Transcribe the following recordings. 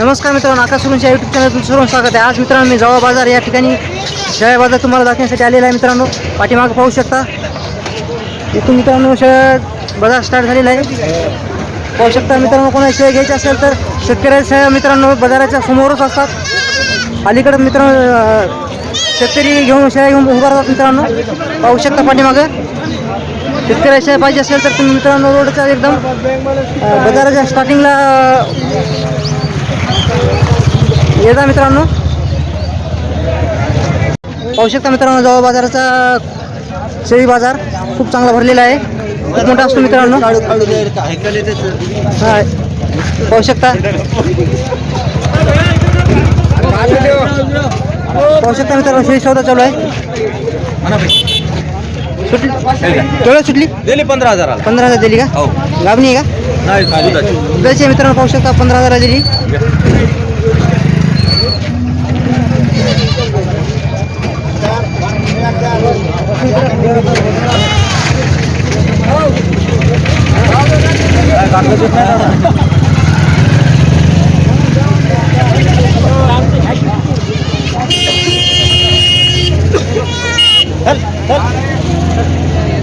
नमस्कार मित्रांनो आकाश सुरूंच्या यूट्यूब चॅनलतून सर्व स्वागत आहे. आज मित्रांनो मी जवा बाजार या ठिकाणी शेळ्या बाजार तुम्हाला दाखवण्यासाठी आलेला आहे मित्रांनो. पाठीमागं पाहू शकता. इथून मित्रांनो शेळ्या बाजार स्टार्ट झालेला आहे. पाहू शकता मित्रांनो कोणाला शेळ घ्यायचे असेल तर शेतकऱ्याच्या शेळ्या मित्रांनो बाजाराच्या समोरच असतात. अलीकडं मित्रांनो शेतकरी घेऊन शेळ्या घेऊन उभा राहतात मित्रांनो. पाहू शकता पाठीमागं. शेतकऱ्याच्या शेळ्या पाहिजे असेल तर तुम्ही मित्रांनो रोडच्या एकदम बाजाराच्या स्टार्टिंगला ये जा मित्रांनो. पाहू शकता मित्रांनो जवळ बाजाराचा शेळी बाजार खूप चांगला भरलेला आहे. खूप मोठा असतो मित्रांनो. हा. पाहू शकता. पाहू शकता मित्रांनो शेळी सौदा चालू आहे. सुटली? केवढं सुटली? दिली पंधरा हजाराला. पंधरा हजार दिली का? हो. गाबणी आहे का? दुधाची. मित्रांनो पाहू शकता पंधरा हजार दिली.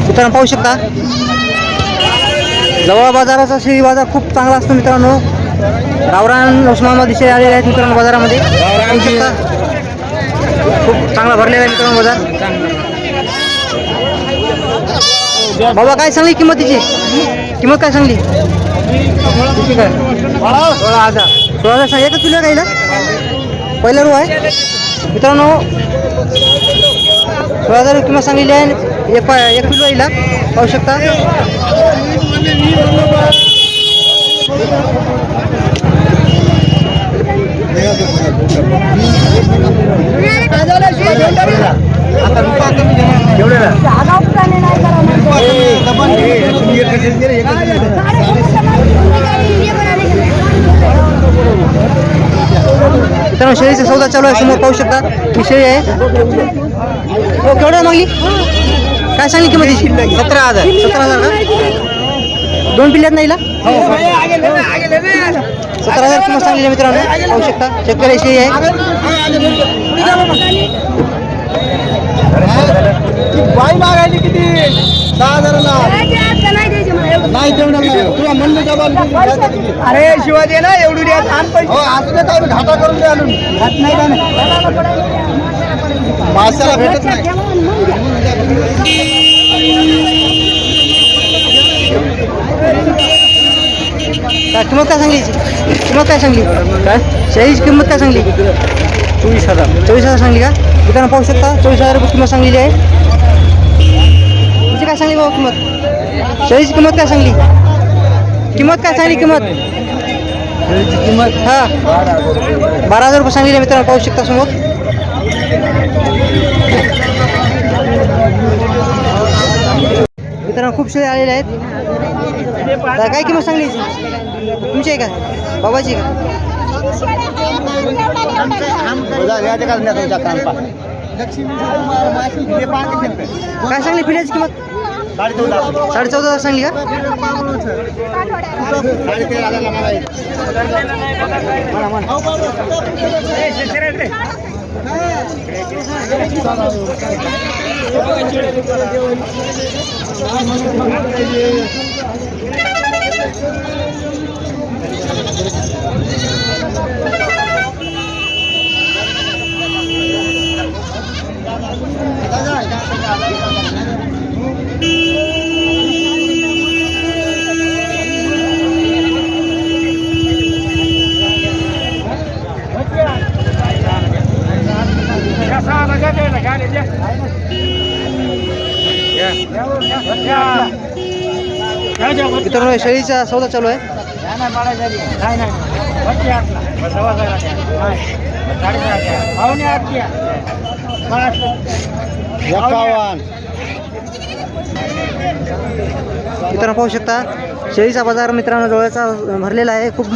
मित्रांनो पाहू शकता. जवळ बाजाराचा शेळी बाजार खूप चांगला असतो मित्रांनो. गावरान उस्मानाबाद दिशे आलेले आहेत मित्रांनो बाजारामध्ये. खूप चांगला भरलेला आहे मित्रांनो बाजार. बाबा काय सांगली किंमत तिची? किंमत काय सांगली? किती काय सोळा हजार. सोळा हजार सांग एकच तुला काहीला पहिला रू आहे. मित्रांनो सोळा हजार किंमत सांगलेली आहे. एक पा एक किलो येईल पाहू शकता मित्रांनो शेळीचा सौदा चालू आहे समोर पाहू शकता ही शेळी आहे हो केवढं मागली? काय सांगली किंमत सतरा हजार. सतरा हजार का? दोन पिल्ल्यात नाही सतरा हजार किंमत सांगली मित्रांनो. पाहू शकता. शेतकरी शेळी आहे. बाई मागायची किती? सहा हजाराला. नाही तेवढं तुला म्हणलं का बा? अरे शिवाजी ना एवढी द्या हो घाटा करून द्या घात नाही का? नाही माशाला भेटत नाही. काय किंमत काय सांगली? किंमत काय सांगली? काय? शेळीची किंमत काय सांगली? चोवीस हजार. चोवीस हजार सांगली का? मित्रांनो पाहू शकता चोवीस हजार रुपये किंमत सांगलेली आहे. हिची काय सांगली बाबा किंमत? शेळीची किंमत काय सांगली? किंमत काय सांगली किंमत? किंमत. हा. बारा हजार रुपये सांगलेली आहे मित्रांनो पाहू शकता समोर. मित्रांनो खूप शेळी आलेले आहेत. काय किंमत सांगली तुमची आहे का? बाबाची आहे का? काय सांगली? पिण्याची किंमत? साडे चौदा हजार सांगली का? म्हणा म्हणा 네, 괜찮아 요. मित्रांनो शेळीचा सौदा चालू आहे. मित्रांनो पाहू शकता शेळीचा बाजार मित्रांनो जवळचा भरलेला आहे. खूप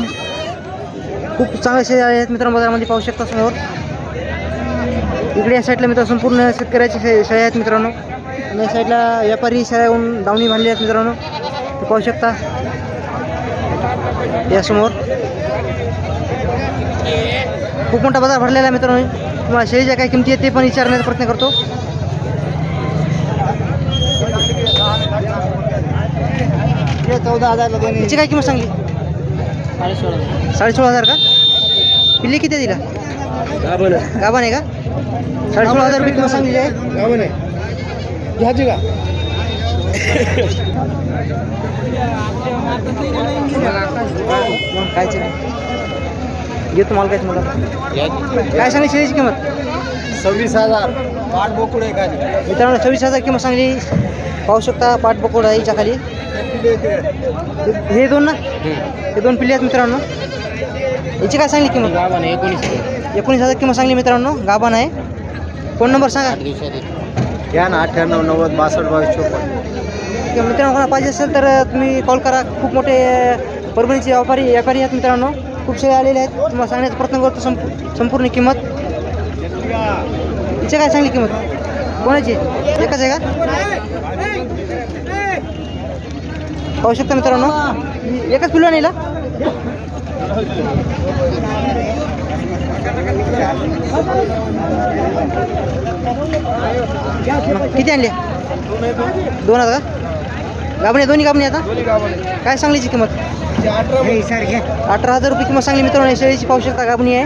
खूप चांगले शेळी आहेत मित्रांनो बाजारामध्ये पाहू शकता समोर. इकडे या साईडला मित्र संपूर्ण शेतकऱ्याचे शे- शेळ्या आहेत मित्रांनो. आणि या साईडला व्यापारी शेळ्या येऊन दावणी बांधली आहेत मित्रांनो. ते पाहू शकता. यासमोर खूप मोठा बाजार भरलेला आहे मित्रांनो. तुम्हाला शेळीच्या काय किमती आहेत ते पण विचारण्याचा प्रयत्न करतो. हे चौदा दोन्ही याची काय किंमत सांगली? साडे सोळा हजार का? पिल्ली किती आहे गाभण गाभा नाही का? साडे सोळा हजार रुपये किंमत सांगलेली आहे. गाभण आहे. घ्यायची का? कायच नाही. घेतो मला कायच मला काय सांगली शेळीची किंमत? सव्वीस हजार. पाठ बोकुड आहे खाली. मित्रांनो सव्वीस हजार किंमत सांगली. पाहू शकता पाठ बकोड आहे हिच्या खाली. हे दोन ना? हे दोन पिल्ले आहेत मित्रांनो. याची काय सांगली किंमत? गाभण एकोणीस एकोणीस हजार किंमत सांगली मित्रांनो. गाभण आहे. फोन नंबर सांगा. घ्या ना अठ्ठ्याण्णव नव्वद बासष्ट बावीस चोपन्न. किंवा मित्रांनो कोणाला पाहिजे असेल तर तुम्ही कॉल करा. खूप मोठे परभणीचे व्यापारी व्यापारी आहेत मित्रांनो. खूप शेळे आलेले आहेत. तुम्हाला सांगण्याचा प्रयत्न करतो संप संपूर्ण किंमत. हिचे काय सांगली किंमत? कोणाची? एकच आहे का? पाहू शकता मित्रांनो. एकच पिलवा नाही किती आणले? दोन आता का? गाबणे दोन्ही गाबणे आता काय सांगलीची किंमत? अठरा हजार रुपये किंमत सांगली मित्रांनो शेळीची पाहू शकता गाबणी आहे.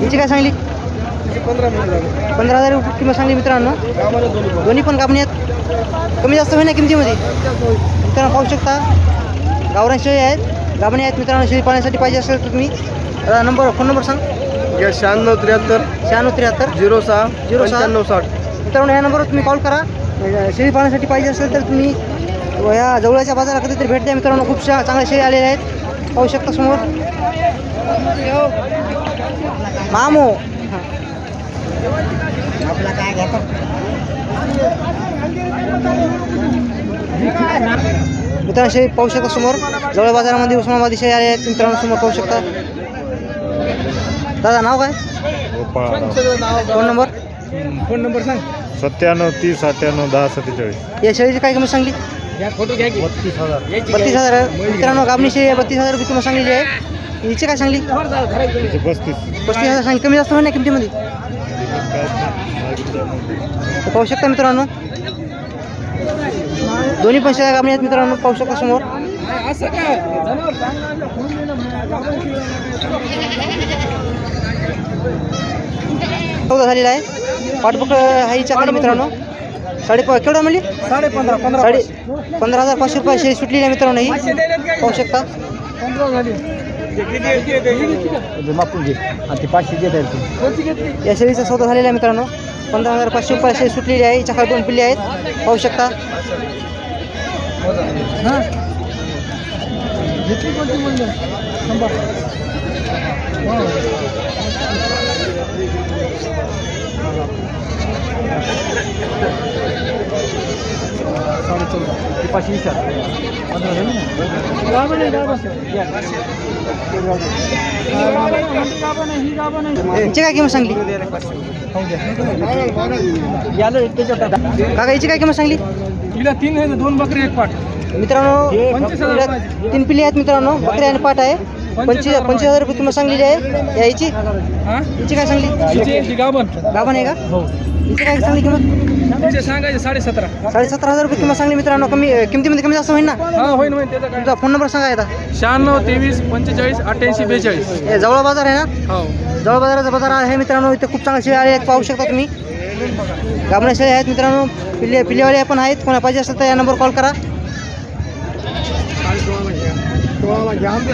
हिची काय सांगली? पंधरा हजार रुपये किंमत सांगली मित्रांनो. दोन्ही पण. गाबणी आहेत. कमी जास्त होईल ना किमतीमध्ये? मित्रांनो पाहू शकता गावरान शेळी आहेत. गाबणी आहेत मित्रांनो शेळी पाण्यासाठी पाहिजे असेल तर तुम्ही नंबर फोन नंबर सांग. शहाण्णव त्र्याहत्तर शहाण्णव त्र्याहत्तर झिरो सहा झिरो सहा. पंच्याण्णव साठ. मित्रांनो या नंबरवर तुम्ही कॉल करा. शेळी पाहण्यासाठी पाहिजे असेल तर तुम्ही या जवळच्या बाजारात कधीतरी भेट द्या. मित्रांनो खूप शा चांगल्या शेळी आलेल्या आहेत. पाहू शकता समोर. मामो. मित्रांनो पाहू शकता समोर. जवळ बाजारामध्ये उस्मानाबादी आले आहेत. मित्रांनो समोर पाहू शकता. दादा नाव काय? Phone number? फोन नंबर सांग. सत्त्याण्णव तीस अठ्ठ्याण्णव दहा सत्तेचाळीस. या शेळीची काय किंमत सांगली? घ्या फोटो घ्या की. बत्तीस हजार. बत्तीस हजार. आहे. मित्रांनो गाबणी शेळी आहे, बत्तीस हजार रुपये किंमत सांगलेली आहे. हिची काय सांगली? पस्तीस. पस्तीस हजार सांगली. कमी जास्त होईल ना किमतीमध्ये? पाहू शकता मित्रांनो. दोन्ही पण शेळ्या आहेत मित्रांनो पाहू शकता समोर. चौदा झालेला आहे. पाठबुक आहे खाली मित्रांनो. साडे प- केवढं म्हणली? साडे पंधरा पंधरा साडे पंधरा हजार पाचशे रुपये शेळी सुटलेली आहे मित्रांनो ही. पाहू शकता. या शेळीचा सौदा झालेला आहे मित्रांनो. पंधरा हजार पाचशे रुपये शेळी सुटलेली आहे. हिच्या खाली दोन पिल्ले आहेत. पाहू शकता. हां घेतली कोणती म्हणलं शंभर साडे चौदा ती पाचशे विचार पंधरा झाली ना गाभण आहे, गाभण आहे. ही काय किंमत सांगली. यालं त्याच्यात काका हिची काय किंमत सांगली हिला तीन आहे दोन बकरी एक पाठ मित्रांनो पंचवीस हजार हिला तीन पिल्ले आहेत मित्रांनो बकरी आणि पाट आहे. पंचवीस पंचवीस हजार रुपये किंमत सांगलेली आहे. या हिची हा? हिची काय सांगली? हिचे गाभण. आहे का? हो. हिची काय सांगली किंमत? तिचे सांगायचे साडे सतरा साडे सतरा हजार रुपये किंमत सांगली मित्रांनो. कमी किमतीमध्ये कमी जास्त होईल ना? हा होईल होईल. त्याचा काय? तुमचा फोन नंबर सांगा आता शहाण्णव तेवीस पंचेचाळीस अठ्ठ्याऐंशी बेचाळीस. हे जवळ बाजार आहे ना? हो. जवळ बाजाराचा बाजार आहे मित्रांनो. इथे खूप चांगले आले आहेत. पाहू शकता तुम्ही. गाबण्या शेळे आहेत मित्रांनो. पिल्ले पिल्लेवाले पण आहेत. कोणा पाहिजे असेल तर या नंबर कॉल करा.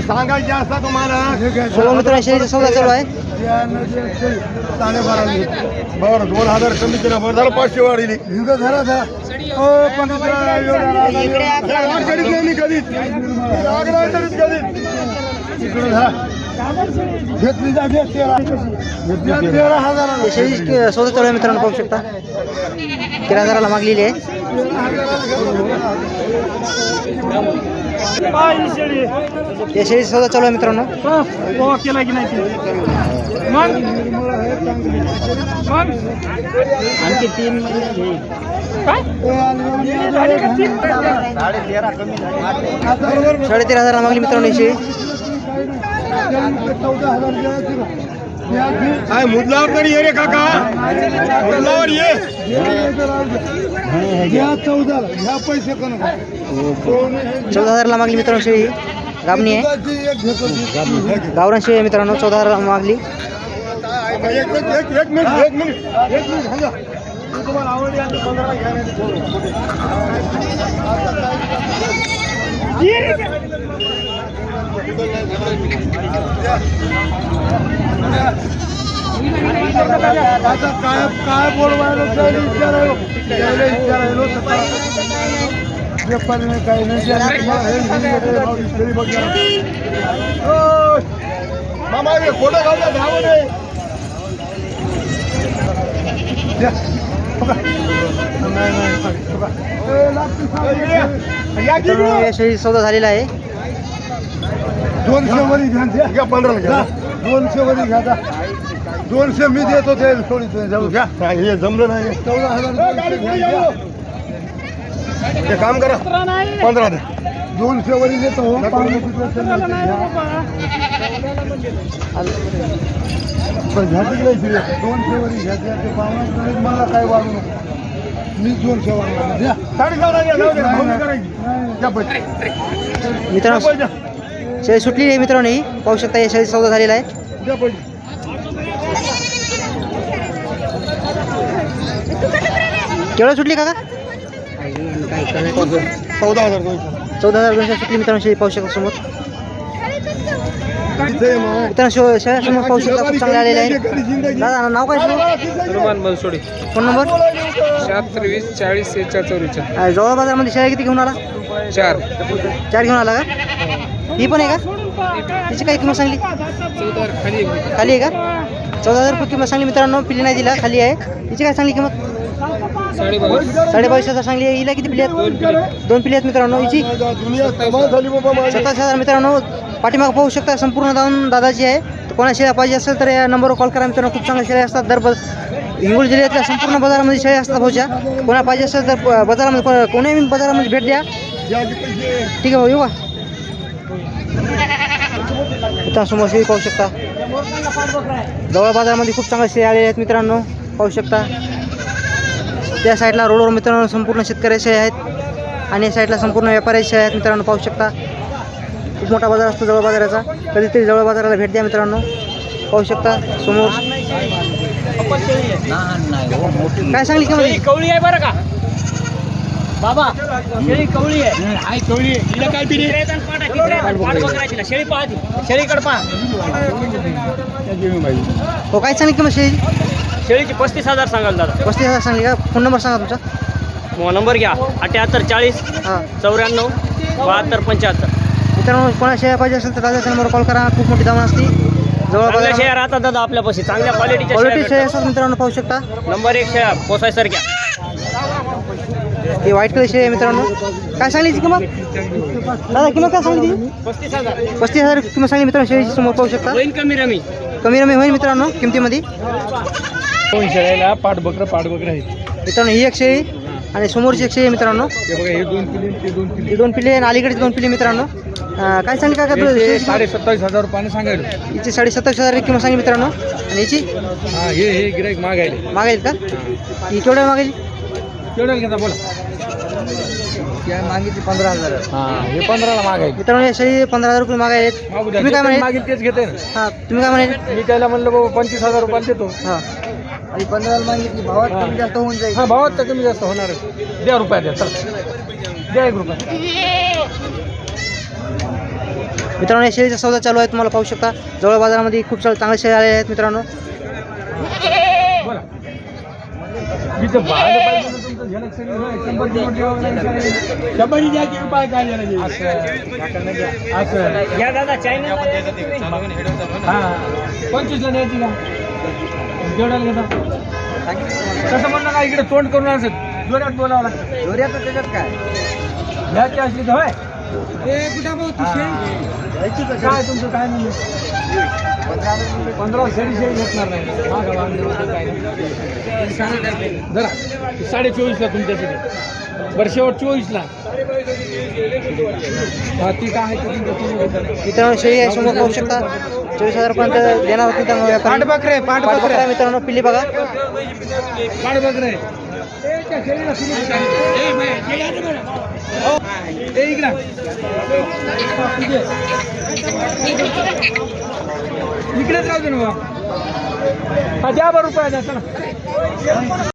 सांगायचे तुम्हाला सर्व मित्रांनो शेळीचा सौदा चालू आहे. साडेबारा बरं दोन हजार कमी केलं बरं झालं पाचशे वाढली झाला झाला हो. पण घेतली जा घेत तेरा. हजार हे शेळी सौदा चालू आहे मित्रांनो पाहू शकता. तेरा हजाराला मागलेली आहे. या शेळीचा सौदा चालू आहे मित्रांनो. केला की नाही मग मग आणखी तीन साडे तेरा हजाराला मागली मित्रांनो शेळी. हजार. काय मुदलावर तरी ये रे काका मुदलावर ये घ्या चौदा घ्या पैसे चौदा हजारला मागली मित्रांनो शेळी गाबणी आहे गावरान शेळी आहे मित्रांनो चौदा हजारला मागली एक मिनिट एक एक मिनिट एक मिनिट एक मिनिट हॅलो तुम्हाला आवडली आता. आता काय काय बोलवायला त्याला विचारायलो त्याला विचारायलो नाही काही नाही. मामा हे खोटं या सौदा झालेला आहे. दोनशे वरी घ्या. द्या. घ्या पंधरा घ्या. दोनशे वरी घ्या जा. दोनशे मी देतो ते थोडी जाऊ. घ्या. हे जमलं नाही. चौदा हजार ते काम करा. पंधरा द्या दोनशे वरी देतो हो. पावणे किती वाजता घ्या. बरं, घ्या तिकडे शिळे. दोनशे वरी घ्या. ते तुम्ही मला काय वाढू नको. मित्रांनो. शेळी सुटली आहे मित्रांनो ही. पाहू शकता या शेळी सौदा झालेला आहे. केवढं सुटली काका? चौदा हजार दोनशे. चौदा हजार दोनशे सुटली मित्रांनो शेळी पाहू शकता समोर. मित्रांनो शो- शेळ्या समोर पाहू शकता खूप चांगले आलेले आहे. दादा नाव काय तुझं? हनुमान बनसोडे. Phone number? शहात्तर वीस चाळीस चौवेचाळ अं, जवळ बाजारामध्ये शेळ्या किती घेऊन आला? चार. चार घेऊन आला का? ही पण आहे का? तिची काय किंमत सांगली? खाली आहे का? चौदा हजार रुपये किंमत सांगली मित्रांनो. पिली नाही दिला खाली आहे. हिची काय सांगली किंमत? साडेबावीस हजार सांगली आहे. हिला किती पिली आहेत? दोन पिल्ले आहेत मित्रांनो. हिची? सत्तावीस हजार मित्रांनो. पाठीमाग पाहू शकता संपूर्ण दावून दादाची आहे. कोणा शेळ्या पाहिजे असेल तर या नंबरवर कॉल करा मित्रांनो. खूप चांगल्या शेळ्या असतात. दर हिंगोली जिल्ह्यातल्या संपूर्ण बाजारामध्ये शेळ्या असतात भाऊच्या. कोणा पाहिजे असेल तर बाजारामध्ये कोणाही बाजारामध्ये भेट द्या. ठीक आहे भाऊ येऊ का? समोर शेळी पाहू शकता. जवळ बाजारामध्ये खूप चांगल्या शेळ्या आलेल्या आहेत मित्रांनो पाहू शकता. त्या साईडला रोडवर मित्रांनो संपूर्ण शेतकऱ्याचे आहेत आणि या साईडला संपूर्ण व्यापाऱ्याचे आहेत मित्रांनो पाहू शकता. खूप मोठा बाजार असतो जवळ बाजाराचा. कधीतरी जवळ बाजाराला भेट द्या मित्रांनो. पाहू शकता समोर. काय सांगली कवळी आहे बरं का? बाबा शेळी कवळी आहे. काय पिढी शेळी पाहती शेळीकडे पहा. हो काय सांगली किंमत शेळी शेळीची पस्तीस हजार सांगाल दादा. पस्तीस हजार सांगली का? फोन नंबर सांगा तुमचा. मग नंबर घ्या. अठ्याहत्तर चाळीस हां. चौऱ्याण्णव बहात्तर पंच्याहत्तर. मित्रांनो कोणा शेळ्या पाहिजे असेल तर दादाच्या नंबरवर कॉल करा. खूप मोठी दावण असते. जवळ चांगल्या बाजार शेळ्या राहतात दादा आपल्यापाशी. चांगल्या क्वालिटीच्या क्वालिटी शेळ्या शेळ्या असतात मित्रांनो पाहू शकता. नंबर एक शेळ्या पोसायसारख्या. ही व्हाईट कलर शेळी आहे मित्रांनो. काय सांगली किंमत? दादा किंमत काय सांगली? पस्तीस हजार पस्तीस हजार किंमत सांगली मित्रांनो शेळीची समोर पाहू शकता. कमी रमी. कमी रमी होईल मित्रांनो किमतीमध्ये. दोन शेळ्याला पाठ बकर पाठ बकर आहेत. मित्रांनो ही एक शेळी आणि समोरची एक शेळी आहे मित्रांनो. हे दोन पिल्ले आणि अलीकडचे दोन पिल्ले मित्रांनो. काय सांगली का हे साडे सत्तावीस हजार रुपयाने सांगायला. हिची साडे सत्तावीस हजार किंमत सांगली मित्रांनो. आणि याची हा गिराईक मागायले. मागेल का? ही. केवढ्या मागेल केवढ्याला घेता बोला. मागितली पंधरा हजार. हा हे पंधराला मागायले मित्रांनो शेळी पंधरा हजार रुपये मागायलेत मागू द्या तुम्ही काय म्हणाले? मागेल तेच घेते. ना हां तुम्ही काय म्हणाले? मी त्याला म्हणलं बाबा पंचवीस हजार रुपयाला देतो. हां. आणि पंधराला मागितली भावात हा. कमी जास्त होऊन जाईल. हा भावात तर कमी जास्त होणार. द्या रुपया द्या चल. द्या एक रुपया. मित्रांनो या शेळीचा सौदा चालू आहे तुम्हाला पाहू शकता. जवळ बाजारामध्ये खूप चांगले चांगले शेळी आले आहेत मित्रांनो. शंभर द्या की रुपये काय? असं. असं या दादा चायना हा. पंचवीसला द्यायची का? केवढ्याला घेता. तसं म्हणलं का इकडे तोंड करून असत जोरात बोलावं लागतं. जोऱ्याचं त्याच्यात काय? घ्यायची असली तर होय. हा. काय तुमचं काय घेतणार नाही. साडे चोवीसला तुमच्यासाठी. बरं शेवट चोवीसला हा ती काय. मित्रांनो शेळी आहे समोर पाहू शकता. चोवीस हजारपर्यंत देणार होती मित्रांनो. पाठबकरे पाठबकरा पाठबकरे मित्रांनो पिल्ली बघा. काढ इकडेच राहू दे ना बा. हा द्या बरं रुपया द्या चला